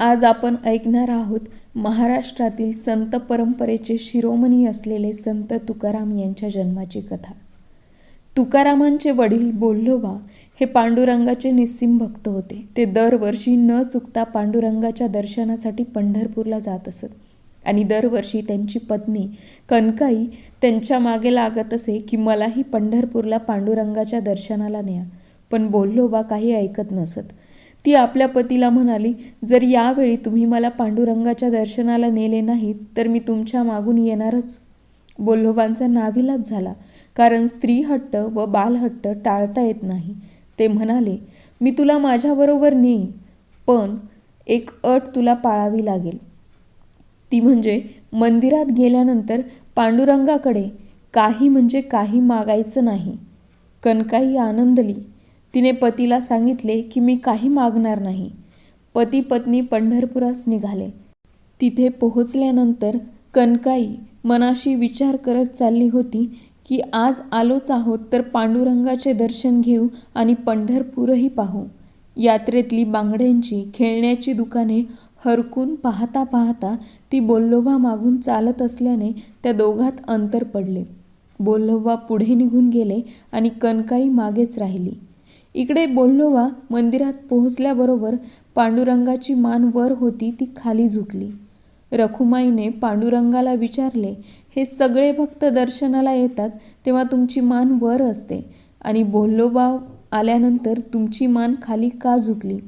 आज आपण ऐकणार आहोत महाराष्ट्रातील संत परंपरेचे शिरोमणी असलेले संत तुकाराम यांच्या जन्माची कथा. तुकारामांचे वडील बोल्लोबा हे पांडुरंगाचे निस्सिम भक्त होते. ते दरवर्षी न चुकता पांडुरंगाच्या दर्शनासाठी पंढरपूरला जात असत आणि दरवर्षी त्यांची पत्नी कनकाई त्यांच्या मागे लागत असे की मलाही पंढरपूरला पांडुरंगाच्या दर्शनाला न्या. पण बोल्लोबा काही ऐकत नसत. ती आपल्या पतीला म्हणाली जर यावेळी तुम्ही मला पांडुरंगाच्या दर्शनाला नेले नाहीत तर मी तुमच्या मागून येणारच. बोल्लोबांचा नाविलाज झाला कारण स्त्री हट्ट व बालहट्ट टाळता येत नाही. ते म्हणाले मी तुला माझ्याबरोबर नेईन पण एक अट तुला पाळावी लागेल. ती म्हणजे मंदिरात गेल्यानंतर पांडुरंगाकडे काही म्हणजे काही मागायचं नाही. कनकाई आनंदली तिने पतीला सांगितले की मी काही मागणार नाही. पती पत्नी पंढरपुरास निघाले. तिथे पोहोचल्यानंतर कनकाई मनाशी विचार करत चालली होती की आज आलोच आहोत तर पांडुरंगाचे दर्शन घेऊ आणि पंढरपूरही पाहू. यात्रेतली बांगड्यांची खेळण्याची दुकाने हरकून पाहता पाहता ती बोल्लोबा मागून चालत असल्याने त्या दोघात अंतर पडले. बोल्लोबा पुढे निघून गेले आणि कनकाई मागेच राहिली. इकडे बोल्लोबा मंदिरात पोहोचल्याबरोबर पांडुरंगाची मान वर होती ती खाली झुकली. रखुमाईने पांडुरंगाला विचारले हे सगळे भक्त दर्शनाला येतात तेव्हा तुमची मान वर असते आणि बोल्लोबा आल्यानंतर तुमची मान खाली का झुकली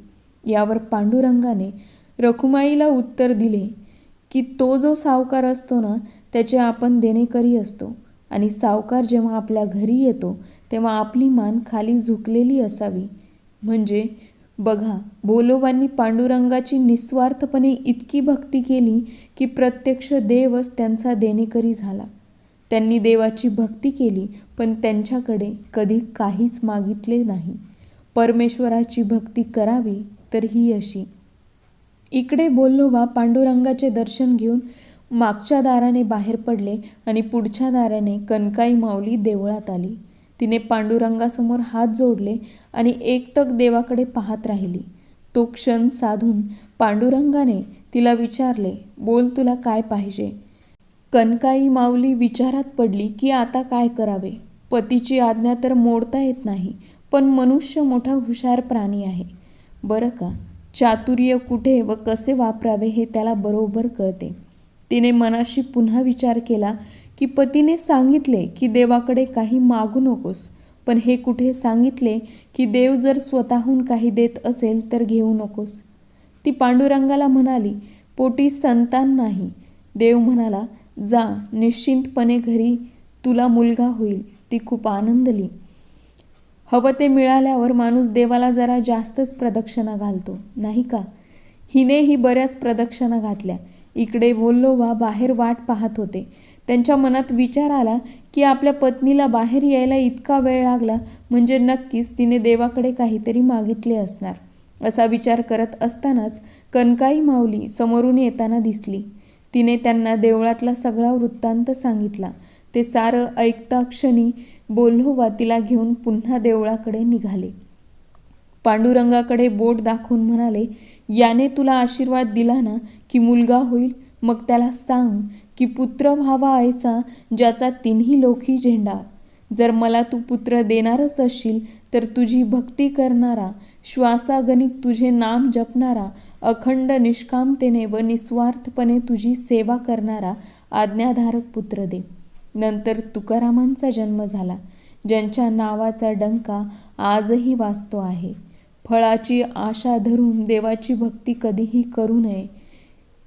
यावर पांडुरंगाने रखुमाईला उत्तर दिले की तो जो सावकार असतो ना त्याचे आपण देणेकरी असतो. आणि सावकार जेव्हा आपल्या घरी येतो तेव्हा आपली मान खाली झुकलेली असावी. म्हणजे बघा बोलोबांनी पांडुरंगाची निस्वार्थपणे इतकी भक्ती केली की प्रत्यक्ष देवच त्यांचा देणेकरी झाला. त्यांनी देवाची भक्ती केली पण त्यांच्याकडे कधी काहीच मागितले नाही. परमेश्वराची भक्ती करावी तर ही अशी. इकडे बोल्लोबा पांडुरंगाचे दर्शन घेऊन मागच्या दाराने बाहेर पडले आणि पुढच्या दाराने कनकाई माऊली देवळात आली. तिने पांडुरंगासमोर हात जोडले आणि एकटक देवाकडे पाहत राहिली. तो क्षण साधून पांडुरंगाने तिला विचारले बोल तुला काय पाहिजे? कनकाई माऊली विचारात पडली की आता काय करावे? पतीची आज्ञा तर मोडता येत नाही पण मनुष्य मोठा हुशार प्राणी आहे. बरं का? चातुर्य कुठे व कसे वापरावे हे त्याला बरोबर कळते. तिने मनाशी पुन्हा विचार केला की पतीने सांगितले की देवाकडे काही मागू नकोस पण हे कुठे सांगितले की देव जर स्वतःहून काही देत असेल तर घेऊ नकोस. ती पांडुरंगाला म्हणाली पोटी संतान नाही. देव म्हणाला जा निश्चिंतपणे घरी तुला मुलगा होईल ती खूप आनंदली. हवं ते मिळाल्यावर माणूस देवाला जरा जास्तच प्रदक्षिणा घालतो नाही का? हिनेही बऱ्याच प्रदक्षिणा घातल्या. इकडे बोल्लोबा बाहेर वाट पाहत होते. त्यांच्या मनात विचार आला की आपल्या पत्नीला बाहेर यायला इतका वेळ लागला म्हणजे नक्कीच तिने देवाकडे काहीतरी मागितले असणार. असा विचार करत असतानाच कनकाई माऊली समोरून येताना दिसली. तिने त्यांना देवळातला सगळा वृत्तांत सांगितला. ते सारं ऐकता क्षणी बोल्होबा तिला घेऊन पुन्हा देवळाकडे निघाले. पांडुरंगाकडे बोट दाखवून म्हणाले याने तुला आशीर्वाद दिला ना की मुलगा होईल मग त्याला सांग की पुत्र व्हावा ऐसा ज्याचा तिन्ही लोखी झेंडा. जर मला तू पुत्र देणारच असशील तर तुझी भक्ती करणारा श्वासागणिक तुझे नाम जपणारा अखंड निष्कामतेने व निस्वार्थपणे तुझी सेवा करणारा आज्ञाधारक पुत्र दे. नंतर तुकारामांचा जन्म झाला ज्यांच्या नावाचा डंका आजही वाचतो आहे. फळाची आशा धरून देवाची भक्ती कधीही करू नये.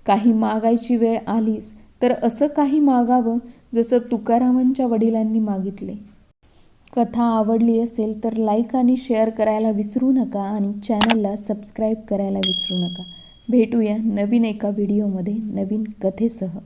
काही मागायची वेळ आलीच तर असं काही मागावं जसं तुकारामांच्या वडिलांनी मागितले. कथा आवडली असेल तर लाईक आणि शेअर करायला विसरू नका आणि चॅनलला सबस्क्राईब करायला विसरू नका. भेटूया नवीन एका व्हिडिओमध्ये नवीन कथेसह.